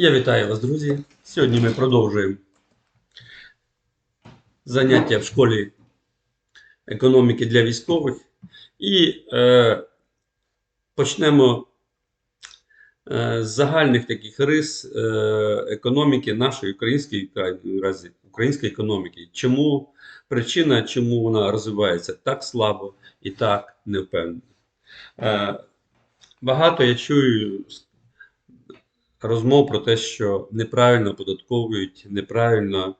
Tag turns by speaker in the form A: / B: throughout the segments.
A: Я вітаю вас, друзі. Сьогодні ми продовжуємо заняття в школі економіки для військових і е, почнемо е, з загальних таких рис е, економіки нашої української, української економіки. Чому причина, чому вона розвивається так слабо і так невпевнено? Е, багато я чую розмов про те, що неправильно податковують, неправильно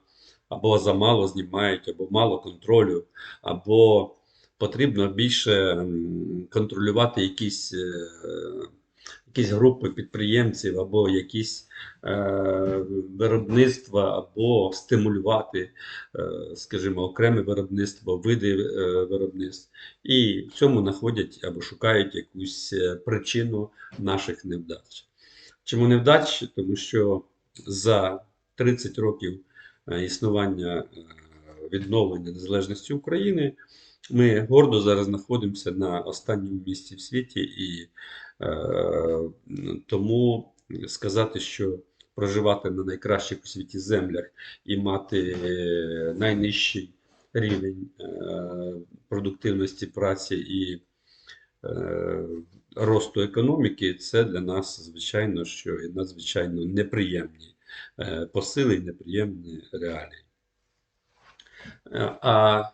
A: або замало знімають, або мало контролю, або потрібно більше контролювати якісь, е, якісь групи підприємців, або якісь е, виробництва, або стимулювати, е, скажімо, окреме виробництво, види е, виробництв. І в цьому знаходять або шукають якусь причину наших невдач. Чому невдач? Тому що за 30 років е, існування е, відновлення незалежності України ми гордо зараз знаходимося на останньому місці в світі, і е, тому сказати, що проживати на найкращих у світі землях і мати е, найнижчий рівень е, продуктивності праці і е, росту економіки, це для нас, звичайно, що надзвичайно неприємні е, посили і неприємні реалії. Е, А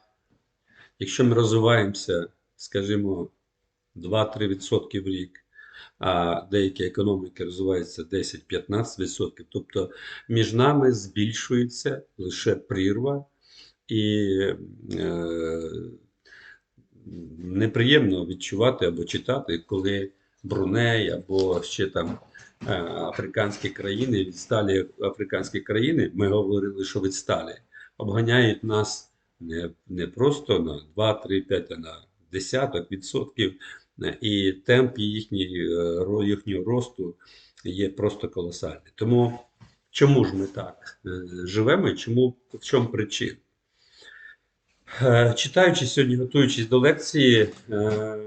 A: якщо ми розвиваємося, скажімо, 2-3% в рік, а деякі економіки розвиваються 10-15%, тобто між нами збільшується лише прірва, і е, неприємно відчувати або читати, коли Бруней або ще там е, африканські країни, відсталі африканські країни, ми говорили, що відсталі, обганяють нас не, не просто на 2, 3, 5, а на десяток відсотків, і темп їхній, е, їхнього росту є просто колосальний. Тому чому ж ми так е, живемо і чому в чому причина? Е, Читаючи сьогодні, готуючись до лекції е,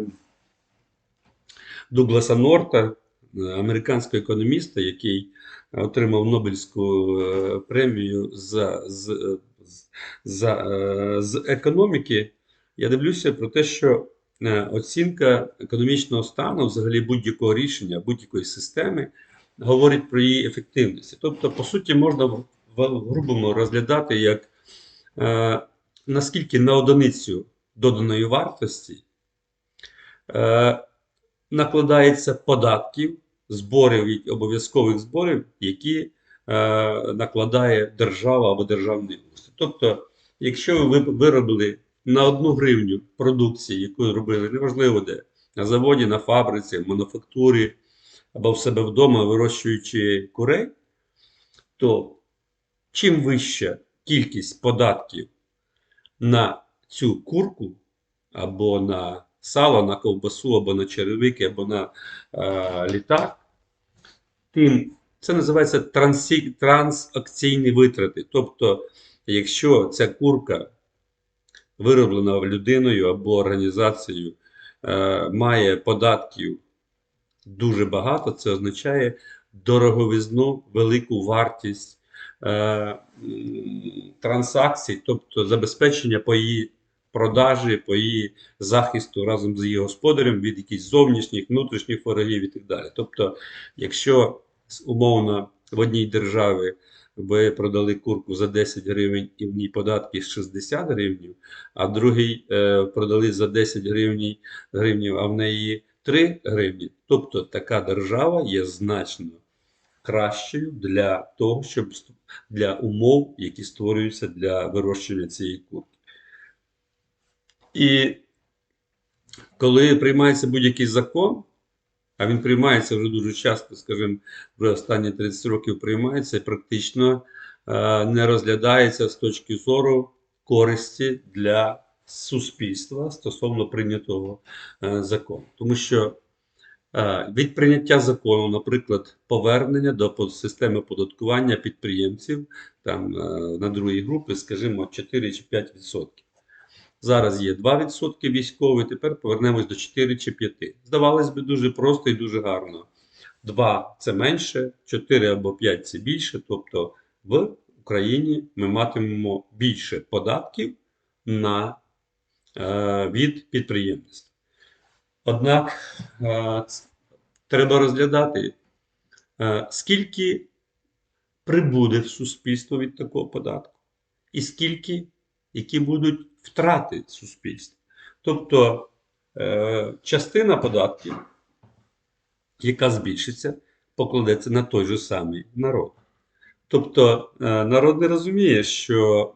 A: Дугласа Норта, е, американського економіста, який отримав Нобелівську премію за, з, за, з економіки, я дивлюся про те, що оцінка економічного стану, взагалі будь-якого рішення, будь-якої системи, говорить про її ефективність. Тобто, по суті, можна в, грубому розглядати як наскільки на одиницю доданої вартості е, накладається податків, зборів і обов'язкових зборів, які е, накладає держава або державний устрій. Тобто, якщо ви виробили на одну гривню продукції, яку робили, неважливо де, на заводі, на фабриці, в мануфактурі або в себе вдома, вирощуючи курей, то чим вища кількість податків на цю курку, або на сало, на ковбасу, або на черевики, або на е, літак, тим це називається трансі, трансакційні витрати. Тобто, якщо ця курка вироблена людиною або організацією, е, має податків дуже багато, це означає дороговизну, велику вартість транзакцій, тобто забезпечення по її продажі, по її захисту разом з її господарем від якихось зовнішніх, внутрішніх ворогів і так далі. Тобто, якщо умовно в одній державі ви продали курку за 10 гривень і в ній податки 60 гривень, а в другій е, продали за 10 гривень, гривнів, а в неї 3 гривні. Тобто така держава є значно кращою для того, щоб для умов, які створюються для вирощування цієї курки. І коли приймається будь-який закон, а він приймається вже дуже часто, скажімо, вже останні 30 років приймається практично е, не розглядається з точки зору користі для суспільства стосовно прийнятого е, закону. Тому що від прийняття закону, наприклад, повернення до системи оподаткування підприємців там, е, на другій групі, скажімо, 4 чи 5 відсотків. Зараз є 2% військові, тепер повернемось до 4 чи 5. Здавалось би, дуже просто і дуже гарно. 2 це менше, 4 або 5 це більше. Тобто в Україні ми матимемо більше податків на, е, від підприємництва. Однак е, треба розглядати, е, скільки прибуде в суспільство від такого податку, і скільки, які будуть втрати суспільства. Тобто е, частина податків, яка збільшиться, покладеться на той же самий народ. Тобто народ не розуміє, що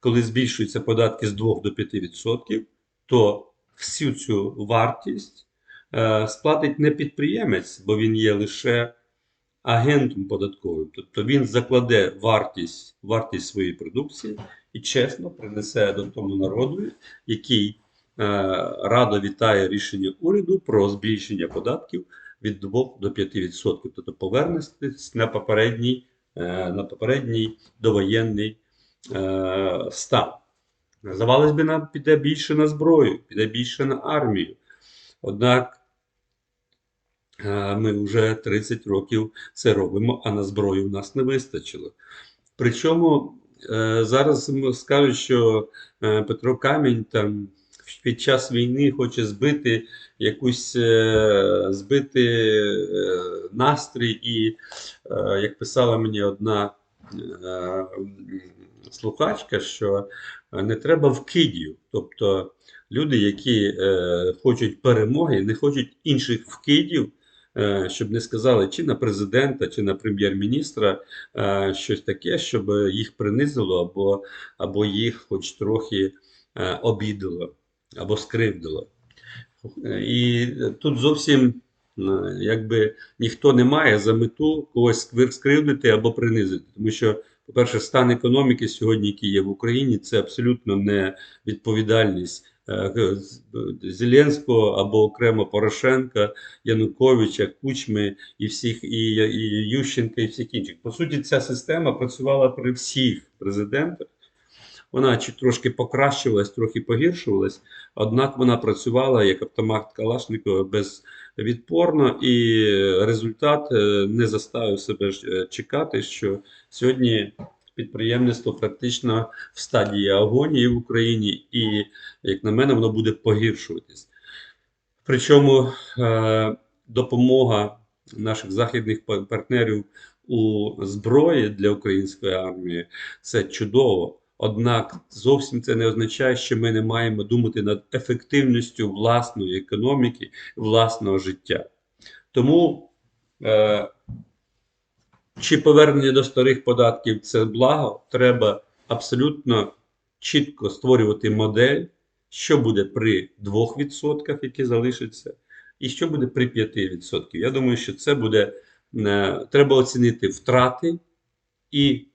A: коли збільшуються податки з 2 до 5%, то всю цю вартість е, сплатить не підприємець, бо він є лише агентом податковим. Тобто він закладе вартість, вартість своєї продукції і чесно принесе до тому народу, який е, радо вітає рішення уряду про збільшення податків від 2 до 5%. Тобто повернетесь на попередній, е, на попередній довоєнний стан. Здавалось би, нам піде більше на зброю, піде більше на армію. Однак е, ми вже 30 років це робимо, а на зброю в нас не вистачило. Причому е, зараз скажуть, що е, Петро Камінь там під час війни хоче збити якусь збити настрій, і як писала мені одна слухачка, що не треба вкидів. Тобто люди, які е, хочуть перемоги, не хочуть інших вкидів, е, щоб не сказали чи на президента, чи на прем'єр-міністра е, щось таке, щоб їх принизило або, або їх хоч трохи е, обідало або скривдило. Е, І тут зовсім е, якби ніхто не має за мету когось скривдити або принизити. Тому що, по-перше, стан економіки сьогодні, який є в Україні, це абсолютно не відповідальність е, Зеленського або окремо Порошенка, Януковича, Кучми і всіх, і, і Ющенка, і всіх інших. По суті, ця система працювала при всіх президентах. Вона чи трошки покращувалась, трохи погіршувалась, однак вона працювала як автомат Калашникова безвідпорно, і результат е, не заставив себе е, чекати, що сьогодні підприємництво практично в стадії агонії в Україні, і, як на мене, воно буде погіршуватись. Причому е, допомога наших західних партнерів у зброї для української армії це чудово. Однак зовсім це не означає, що ми не маємо думати над ефективністю власної економіки, власного життя. Тому е, чи повернення до старих податків це благо, треба абсолютно чітко створювати модель, що буде при 2%, які залишаться, і що буде при 5%. Я думаю, що це буде е, треба оцінити втрати і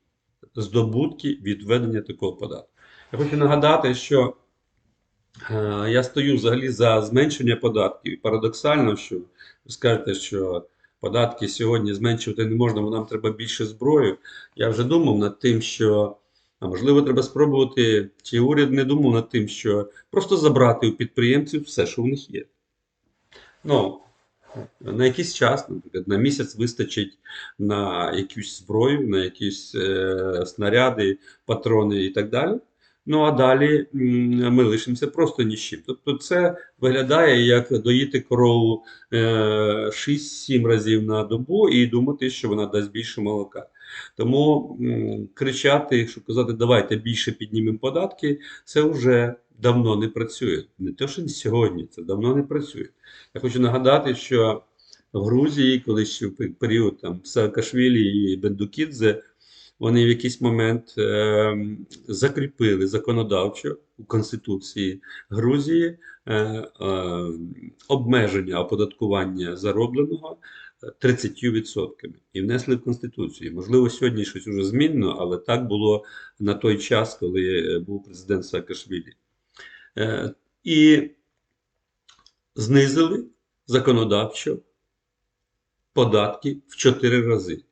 A: здобутки від введення такого податку. Я хочу нагадати, що е, я стою взагалі за зменшення податків. І парадоксально, що ви скажете, що податки сьогодні зменшувати не можна, бо нам треба більше зброї. Я вже думав над тим, що а можливо треба спробувати, чи уряд не думав над тим, що просто забрати у підприємців все, що в них є. Ну, на якийсь час, наприклад, на місяць вистачить на якусь зброю, на якісь е, снаряди, патрони і так далі. Ну а далі ми лишимося просто ні з чим. Тобто це виглядає як доїти корову е, 6-7 разів на добу і думати, що вона дасть більше молока. Тому кричати, якщо казати, давайте більше піднімемо податки, це вже давно не працює. Не те, що сьогодні, це давно не працює. Я хочу нагадати, що в Грузії, коли ще в період там Саакашвілі і Бендукідзе, вони в якийсь момент е, закріпили законодавчо у Конституції Грузії е, е, обмеження оподаткування заробленого 30% і внесли в Конституцію. Можливо, сьогодні щось уже змінено, але так було на той час, коли е, був президент Саакашвілі. Е, і знизили законодавчо податки в 4 рази.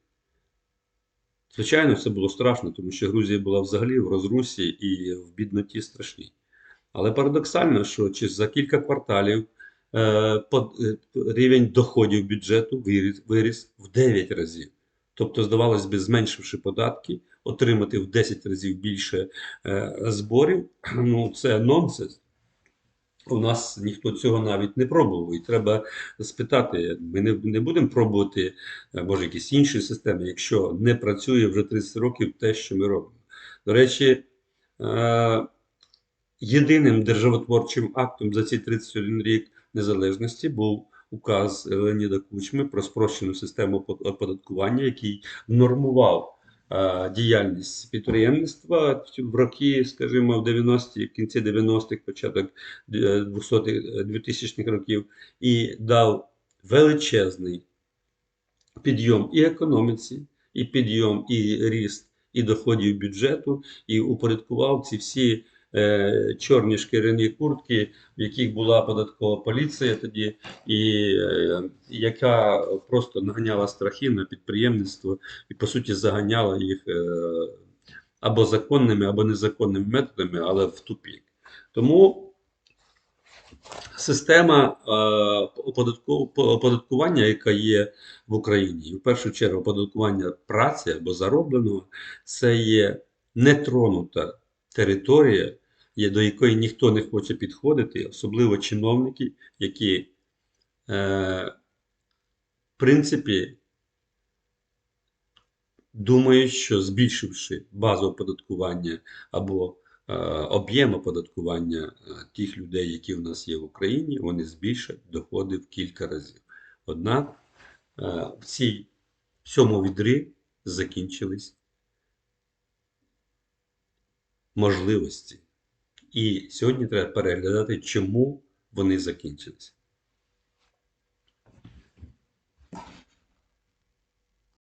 A: Звичайно, це було страшно, тому що Грузія була взагалі в розрусі і в бідноті страшній. Але парадоксально, що за кілька кварталів е, е, рівень доходів бюджету виріс в 9 разів. Тобто, здавалось би, зменшивши податки, отримати в 10 разів більше е, зборів, ну це нонсенс. У нас ніхто цього навіть не пробував. І треба спитати: ми не, не будемо пробувати, е, може, якісь інші системи, якщо не працює вже 30 років те, що ми робимо. До речі, е, єдиним державотворчим актом за ці 31 рік незалежності був указ Леоніда Кучми про спрощену систему опо- оподаткування, який нормував діяльність підприємництва в роки, скажімо, в 90-ті, в кінці 90-х, початок 200-х, 2000-х років, і дав величезний підйом і економіці, і підйом, і ріст і доходів бюджету, і упорядкував ці всі е, чорні шкіряні куртки, в яких була податкова поліція тоді, і е, яка просто наганяла страхи на підприємництво і, по суті, заганяла їх е, або законними, або незаконними методами, але в тупік. Тому система оподаткування, яка є в Україні, в першу чергу оподаткування праці або заробленого, це є нетронута територія, до якої ніхто не хоче підходити, особливо чиновники, які, е, в принципі, думають, що збільшивши базу оподаткування або е, об'єм оподаткування е, тих людей, які в нас є в Україні, вони збільшать доходи в кілька разів. Однак е, в цій в цьому відрі закінчились можливості. І сьогодні треба переглядати, чому вони закінчились.